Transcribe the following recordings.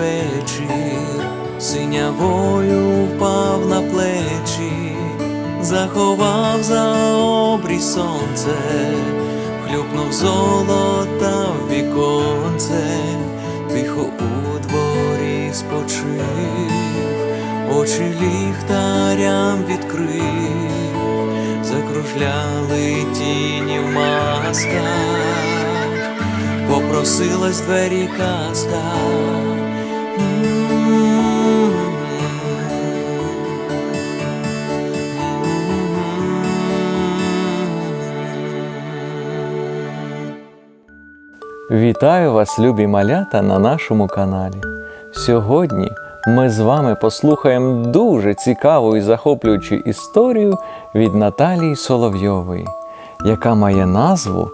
вечір, синявою впав на плечі, заховав за обрій сонце, хлюпнув золота в віконце, тихо у дворі спочив, очі ліхтарям відкрив, закружляли тіні в масках попросилась двері казка. Вітаю вас, любі малята, на нашому каналі. Сьогодні ми з вами послухаємо дуже цікаву і захоплюючу історію від Наталії Соловйової, яка має назву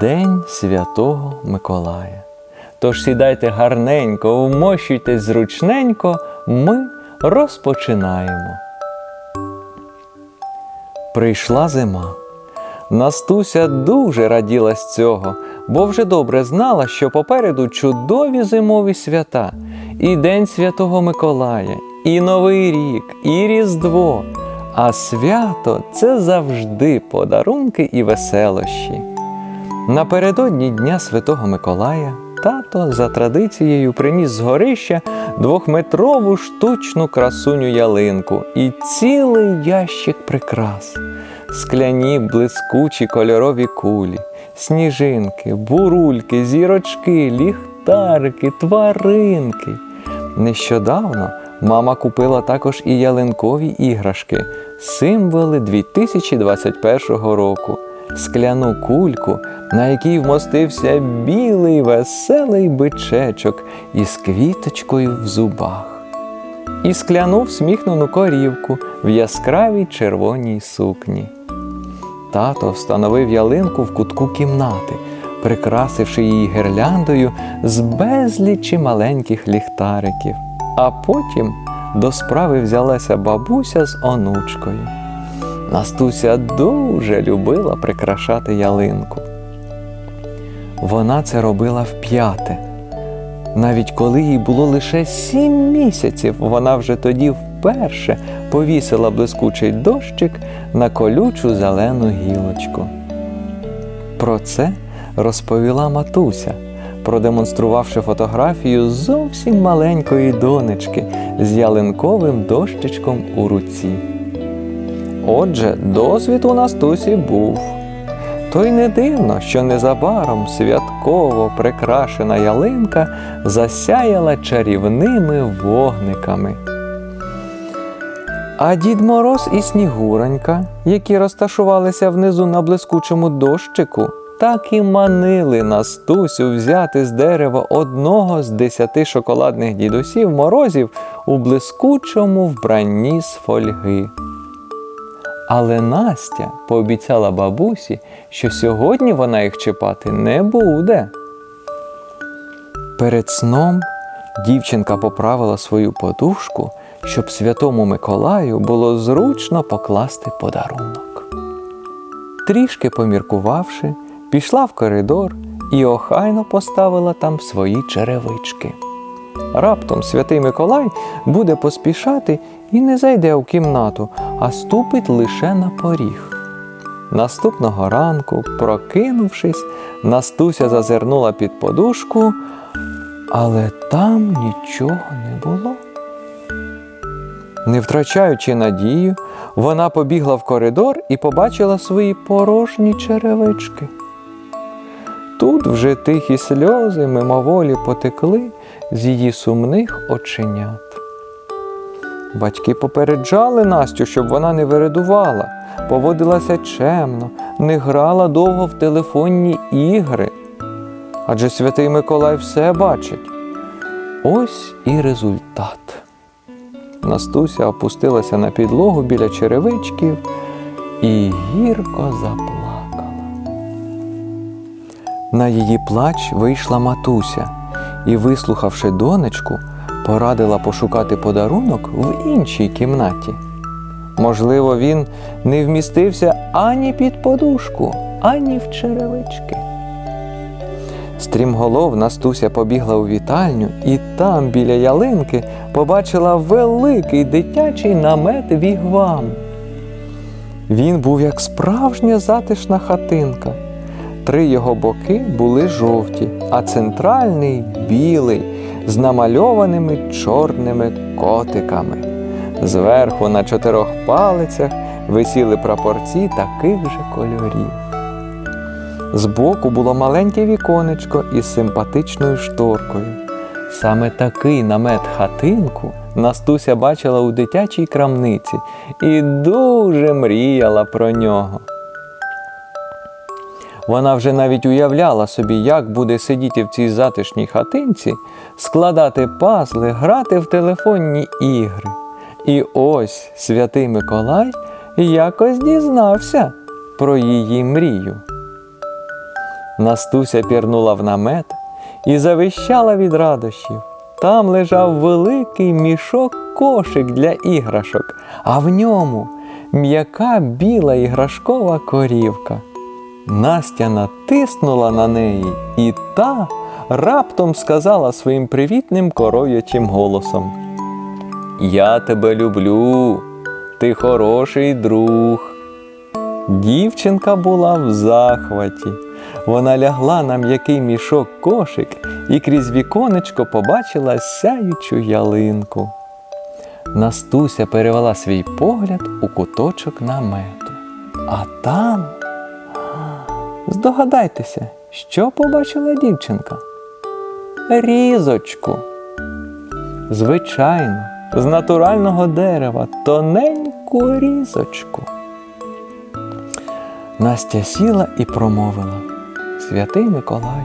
День Святого Миколая. Тож сідайте гарненько, вмощуйтесь зручненько, ми розпочинаємо. Прийшла зима. Настуся дуже раділа з цього, бо вже добре знала, що попереду чудові зимові свята, і День Святого Миколая, і Новий рік, і Різдво. А свято це завжди подарунки і веселощі. Напередодні Дня Святого Миколая тато за традицією приніс з горища двохметрову штучну красуню ялинку і цілий ящик прикрас скляні блискучі кольорові кулі, сніжинки, бурульки, зірочки, ліхтарики, тваринки. Нещодавно мама купила також і ялинкові іграшки, символи 2021 року, скляну кульку, на якій вмостився білий веселий бичечок із квіточкою в зубах і скляну всміхнену корівку в яскравій червоній сукні. Тато встановив ялинку в кутку кімнати, прикрасивши її гірляндою з безлічі маленьких ліхтариків. А потім до справи взялася бабуся з онучкою. Настуся дуже любила прикрашати ялинку. Вона це робила вп'яте. Навіть коли їй було лише сім місяців, вона вже тоді вперше повісила блискучий дощик на колючу зелену гілочку. Про це розповіла матуся, продемонструвавши фотографію зовсім маленької донечки з ялинковим дощечком у руці. Отже, досвід у Настусі був. То й не дивно, що незабаром святково прикрашена ялинка засяяла чарівними вогниками. А Дід Мороз і Снігуронька, які розташувалися внизу на блискучому дощику, так і манили Настусю взяти з дерева одного з десяти шоколадних дідусів морозів у блискучому вбранні з фольги. Але Настя пообіцяла бабусі, що сьогодні вона їх чіпати не буде. Перед сном дівчинка поправила свою подушку, щоб святому Миколаю було зручно покласти подарунок. Трішки поміркувавши, пішла в коридор і охайно поставила там свої черевички. Раптом святий Миколай буде поспішати і не зайде у кімнату, а ступить лише на поріг. Наступного ранку, прокинувшись, Настуся зазирнула під подушку, але там нічого не було. Не втрачаючи надію, вона побігла в коридор і побачила свої порожні черевички. Тут вже тихі сльози мимоволі потекли з її сумних оченят. Батьки попереджали Настю, щоб вона не виридувала, поводилася чемно, не грала довго в телефонні ігри. Адже святий Миколай все бачить. Ось і результат. Настуся опустилася на підлогу біля черевичків і гірко заплакала. На її плач вийшла матуся і, вислухавши донечку, порадила пошукати подарунок в іншій кімнаті. Можливо, він не вмістився ані під подушку, ані в черевички. Стрімголов Настуся побігла у вітальню і там, біля ялинки, побачила великий дитячий намет вігвам. Він був як справжня затишна хатинка. Три його боки були жовті, а центральний білий, з намальованими чорними котиками. Зверху на чотирьох палицях висіли прапорці таких же кольорів. Збоку було маленьке віконечко із симпатичною шторкою. Саме такий намет хатинку Настуся бачила у дитячій крамниці і дуже мріяла про нього. Вона вже навіть уявляла собі, як буде сидіти в цій затишній хатинці, складати пазли, грати в телефонні ігри. І ось святий Миколай якось дізнався про її мрію. Настуся пірнула в намет і завищала від радощів. Там лежав великий мішок кошик для іграшок, а в ньому м'яка біла іграшкова корівка. Настя натиснула на неї, і та раптом сказала своїм привітним коров'ячим голосом: Я тебе люблю, ти хороший друг. Дівчинка була в захваті. Вона лягла на м'який мішок кошик і крізь віконечко побачила сяючу ялинку. Настуся перевела свій погляд у куточок намету. А там. Здогадайтеся, що побачила дівчинка? Різочку. Звичайно, з натурального дерева тоненьку різочку. Настя сіла і промовила: Святий Миколаю,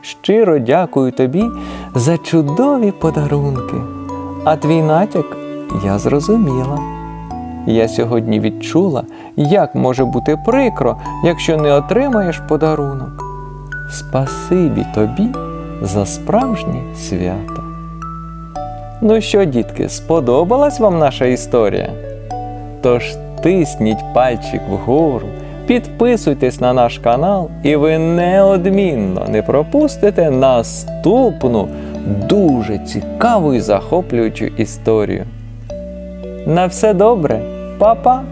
щиро дякую тобі за чудові подарунки. А твій натяк я зрозуміла. Я сьогодні відчула, як може бути прикро, якщо не отримаєш подарунок. Спасибі тобі за справжнє свято. Ну що, дітки, сподобалась вам наша історія? Тож тисніть пальчик вгору, підписуйтесь на наш канал, і ви неодмінно не пропустите наступну дуже цікаву і захоплюючу історію. На все добре, Па-па!